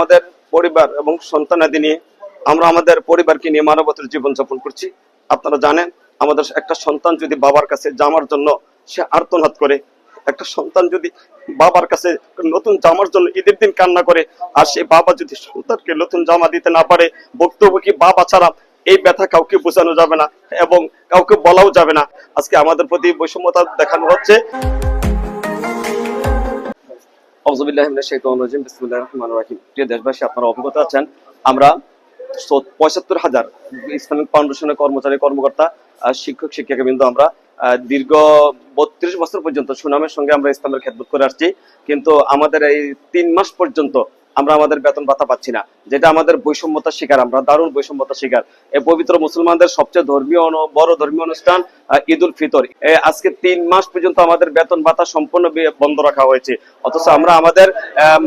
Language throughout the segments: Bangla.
আমাদের পরিবার এবং সন্তানাদি নিয়ে আমরা আমাদের পরিবারকে নিয়ে মানবতার জীবন যাপন করছি। আপনারা জানেন, আমাদের একটা সন্তান যদি বাবার কাছে জামার জন্য সে আর্তনাদ করে, একটা সন্তান যদি বাবার কাছে নতুন জামার জন্য ঈদের দিন কান্না করে, আর সেই বাবা যদি সন্তানকে নতুন জামা দিতে না পারে, বক্তব্য কি বাবা ছাড়া এই ব্যথা কাউকে বোঝানো যাবে না এবং কাউকে বলাও যাবে না। আজকে আমাদের প্রতি বৈষম্যতা দেখানো হচ্ছে। আমরা হাজার কর্মচারী, কর্মকর্তা শিক্ষক আমরা দীর্ঘ বত্রিশ বছর পর্যন্ত সুনামের সঙ্গে আমরা ইসলামের খেদমত করে আসছি। কিন্তু আমাদের এই তিন মাস পর্যন্ত আমরা আমাদের বেতন ভাতা পাচ্ছি না। যেটা আমাদের বৈষম্যতার শিকার, আমরা দারুণ বৈষম্যতার শিকার। এই পবিত্র মুসলমানদের সবচেয়ে ধর্মীয় বড় ধর্মীয় অনুষ্ঠান ঈদ উল ফিতর। আজকে তিন মাস পর্যন্ত আমাদের বেতন ভাতা সম্পূর্ণ বন্ধ রাখা হয়েছে। অথচ আমরা আমাদের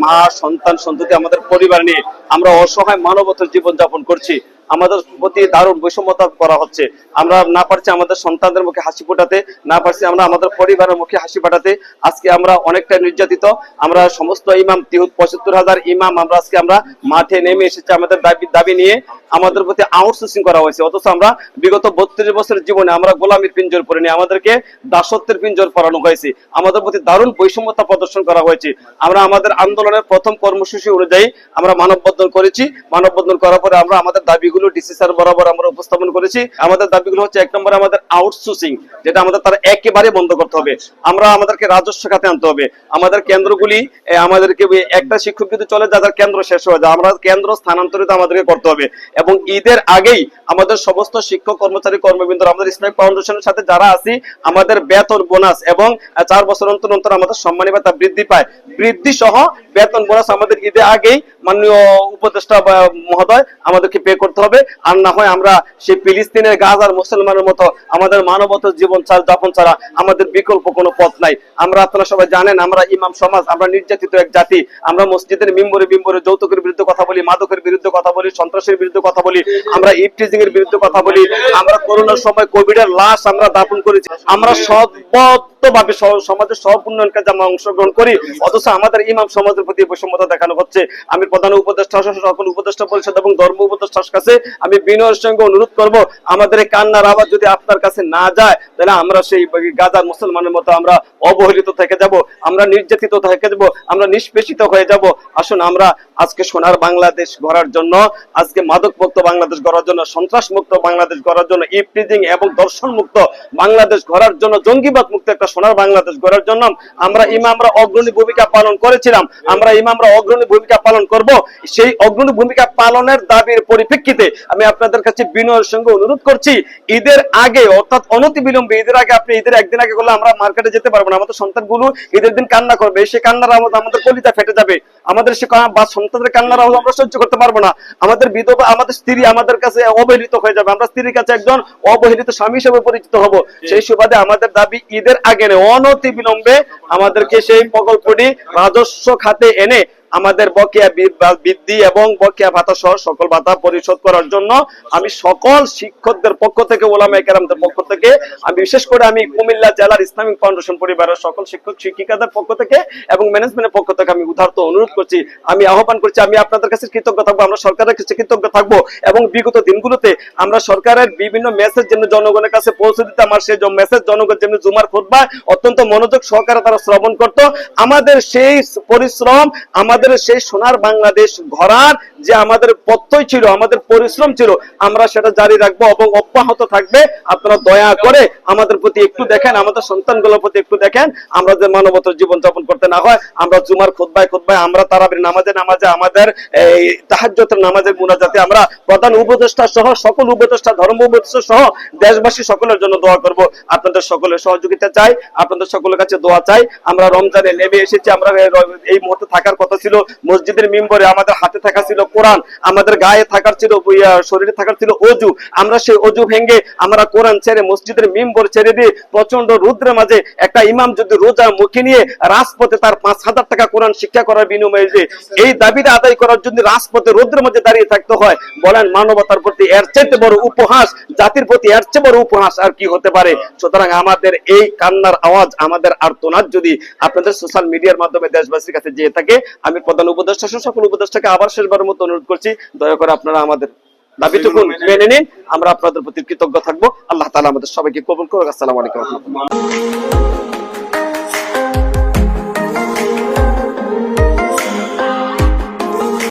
মা, সন্তান, সন্ততি, আমাদের পরিবার নিয়ে আমরা অসহায় মানবতার জীবন যাপন করছি। আমাদের প্রতি দারুণ বৈষম্যতা করা হচ্ছে। আমরা না পারছি আমাদের সন্তানদের মুখে হাসি ফোটাতে, না পারছি আমরা আমাদের পরিবারের মুখে হাসি ফাটাতে। আজকে আমরা অনেকটা নির্যাতিত। আমরা সমস্ত ইমাম তিহুত পঁচাত্তর হাজার ইমাম আমরা আজকে আমরা মাঠে নেমে এসেছি আমাদের দাবি দাবি নিয়ে। আমাদের প্রতি আউটসোর্সিং করা হয়েছে। অথচ আমরা বিগত বত্রিশ বছরের জীবনে আমরা গোলামীর পিঞ্জর পরে নিয়ে আমাদেরকে দাসত্বের পিঞ্জর পরানো হয়েছে। আমাদের প্রতি দারুণ বৈষম্যতা প্রদর্শন করা হয়েছে। আমরা আমাদের আন্দোলনের প্রথম কর্মসূচি অনুযায়ী আমরা মানববন্ধন করেছি। মানববন্ধন করার পরে আমরা আমাদের দাবিগুলো ডিসি স্যার বরাবর আমরা উপস্থাপন করেছি। আমাদের দাবিগুলো হচ্ছে এক নম্বরে আমাদের আউটসোর্সিং যেটা আমাদের তারা একেবারে বন্ধ করতে হবে। আমরা আমাদেরকে রাজস্ব খাতে আনতে হবে। আমাদের কেন্দ্রগুলি আমাদেরকে একটা শিক্ষক যদি চলে যায়, তার কেন্দ্র শেষ হয়ে যায়। আমরা কেন্দ্র স্থানান্তরিত আমাদেরকে করতে হবে। এবং ঈদের আগেই আমাদের সমস্ত শিক্ষক, কর্মচারী কর্মবৃন্দ আমাদের ইসলামিক ফাউন্ডেশনের সাথে যারা আছি, আমাদের বেতন বোনাস এবং চার বছর অন্তর অন্তর আমাদের সম্মানী ভাতা বৃদ্ধি পায়। বৃদ্ধি সহ বেতন বোনাস আমাদের ঈদের আগেই মাননীয় উপদেষ্টা মহোদয়, আমাদেরকে পে করতে হবে। আর না হয় আমরা সেই ফিলিস্তিনের গাজার মুসলমানের মতো আমাদের মানবতার জীবন যাপন ছাড়া আমাদের বিকল্প কোনো পথ নাই। আমরা আপনারা সবাই জানেন, আমরা ইমাম সমাজ, আমরা নির্যাতিত এক জাতি। আমরা মসজিদের মিম্বরে মিম্বরে যৌতুকের বিরুদ্ধে কথা বলি, মাদকের বিরুদ্ধে কথা বলি, সন্ত্রাসের বিরুদ্ধে কথা বলি, আমরা ইফটিজিং এর বিরুদ্ধে কথা বলি, আমরা করোনার সময় কোভিড এর লাশ আমরা দাপন করেছি। আমরা সর্বতভাবে স- সমাজের সব উন্নয়ন কাজে আমরা অংশগ্রহণ করি, অথচ আমাদের ইমাম সমাজের প্রতি বৈষম্যতা দেখানো হচ্ছে। আমি প্রধান উপদেষ্টা সকল উপদেষ্টা পরিষদ এবং ধর্ম উপদেষ্টার কাছে আমি বিনয়ের সঙ্গে অনুরোধ করব, আমাদের কান্নার আওয়াজ যদি আপনার কাছে না যায়, তাহলে আমরা সেই গাজার মুসলমানের মতো আমরা অবহেলিত থেকে যাব, আমরা নির্যাতিত থেকে যাব, আমরা নিষ্পেষিত হয়ে যাব। আসুন আমরা আজকে সোনার বাংলাদেশ গড়ার জন্য, আজকে মাদক মুক্ত বাংলাদেশ গড়ার জন্য সন্ত্রাস মুক্ত বাংলাদেশ গড়ার জন্য ইফটিজিং এবং দর্শন মুক্ত বাংলাদেশ গড়ার জন্য, জঙ্গিবাদ মুক্ত একটা সোনার বাংলাদেশ গড়ার জন্য আমরা ইমামরা অগ্রণী ভূমিকা পালন করেছিলাম। আমরা ইমামরা অগ্রণী ভূমিকা পালন করব। সেই অগ্রণী ভূমিকা পালনের দাবির পরিপ্রেক্ষিতে আমি আপনাদের কাছে বিনয়ের সঙ্গে অনুরোধ করছি ঈদের আগে অর্থাৎ অনতি বিলম্বে ঈদের আগে আপনি ঈদের একদিন আগে করলে আমরা মার্কেটে যেতে পারব না। আমাদের সন্তানগুলো ঈদের দিন কান্না করবে সেই কান্নার আওয়াজ আমাদের কলিতা ফেটে যাবে। আমাদের সে বা সন্তানের কান্নার আওয়াজ আমরা সহ্য করতে পারব না। আমাদের বিধবা আমাদের স্ত্রী আমাদের কাছে অবহেলিত হয়ে যাবে। আমরা স্ত্রীর কাছে একজন অবহেলিত স্বামী হিসেবে পরিচিত হব। সেই সুবাদে আমাদের দাবি ঈদের আগে অনতি বিলম্বে আমাদেরকে সেই প্রকল্পটি রাজস্ব খাতে এনে আমাদের বকেয়া বৃদ্ধি এবং বকেয়া ভাতা সহ সকল ভাতা পরিশোধ করার জন্য আমি সকল শিক্ষকদের পক্ষ থেকে, ওলামা কেরামদের পক্ষ থেকে, আমি বিশেষ করে আমি কুমিল্লা জেলার ইসলামিক ফাউন্ডেশন পরিবারের সকল শিক্ষক, শিক্ষিকাদের পক্ষ থেকে এবং ম্যানেজমেন্টের পক্ষ থেকে আমি উদার্ত অনুরোধ করছি। আমি আহ্বান করছি, আমি আপনাদের কাছে কৃতজ্ঞ থাকব, আমরা সরকারের কাছে কৃতজ্ঞ থাকব এবং বিগত দিনগুলোতে আমরা সরকারের বিভিন্ন মেসেজ যেন জনগণের কাছে পৌঁছে দিতে, আমার সেই মেসেজ জনগণ যেমনি জুমার খুতবা অত্যন্ত মনোযোগ সহকারে তারা শ্রবণ করত। আমাদের সেই পরিশ্রম, আমাদের সেই সোনার বাংলাদেশ গড়ার যে আমাদের পথ্যই ছিল, আমাদের পরিশ্রম ছিল, আমরা সেটা জারি রাখব এবং অব্যাহত থাকবে। আপনারা দয়া করে আমাদের প্রতি একটু দেখেন, আমাদের সন্তানগুলোর প্রতি একটু দেখেন, আমরা যে মানবতার জীবন যাপন করতে না হয়। আমরা জুমার খুতবায় খুতবায়, আমরা তারাবির নামাজে নামাজে, আমাদের এই তাহাজ্জতের নামাজের মুনাজাতে আমরা প্রধান উপদেষ্টা সহ, সকল উপদেষ্টা, ধর্ম উপদেষ্টা সহ দেশবাসী সকলের জন্য দোয়া করব। আপনাদের সকলের সহযোগিতা চাই, আপনাদের সকলের কাছে দোয়া চাই। আমরা রমজানে নেমে এসেছি, আমরা এই মুহূর্তে থাকার কথা ছিল। মসজিদের মিম্বরে আমাদের হাতে থাকা ছিল কোরআন আমাদের গায়ে থাকার ছিল শরীরে থাকার ছিল অজু। আমরা সেই অজু ভেঙে আমরা কোরআন ছেড়ে মসজিদের মিম্বর ছেড়ে দিয়ে প্রচণ্ড রুদ্রের মাঝে একটা ইমাম যদি রোজা মুখে নিয়ে রাজপথে তার পাঁচ হাজার টাকা কোরআন শিক্ষা করার বিনিময়ে যে এই দাবিটা আদায় করার জন্য রাজপথে রুদ্রের মধ্যে দাঁড়িয়ে থাকতে হয়, বলেন মানবতার প্রতি এর চাইতে বড় উপহাস, জাতির প্রতি এর চেয়ে বড় উপহাস আর কি হতে পারে? সুতরাং আমাদের এই কান্নার আওয়াজ আমাদের আর্তনাদ যদি আপনাদের সোশ্যাল মিডিয়ার মাধ্যমে দেশবাসীর কাছে যেয়ে থাকে, আমি প্রধান উপদেষ্টা সকল উপদেষ্টাকে আবার শেষবারের মতো অনুরোধ করছি দয়া করে আপনারা আমাদের দাবিটুকু মেনে নিন। আমরা আপনাদের প্রতি কৃতজ্ঞ থাকব। আল্লাহ তালা আমাদের সবাইকে কবুল করুক। আসসালামু আলাইকুম।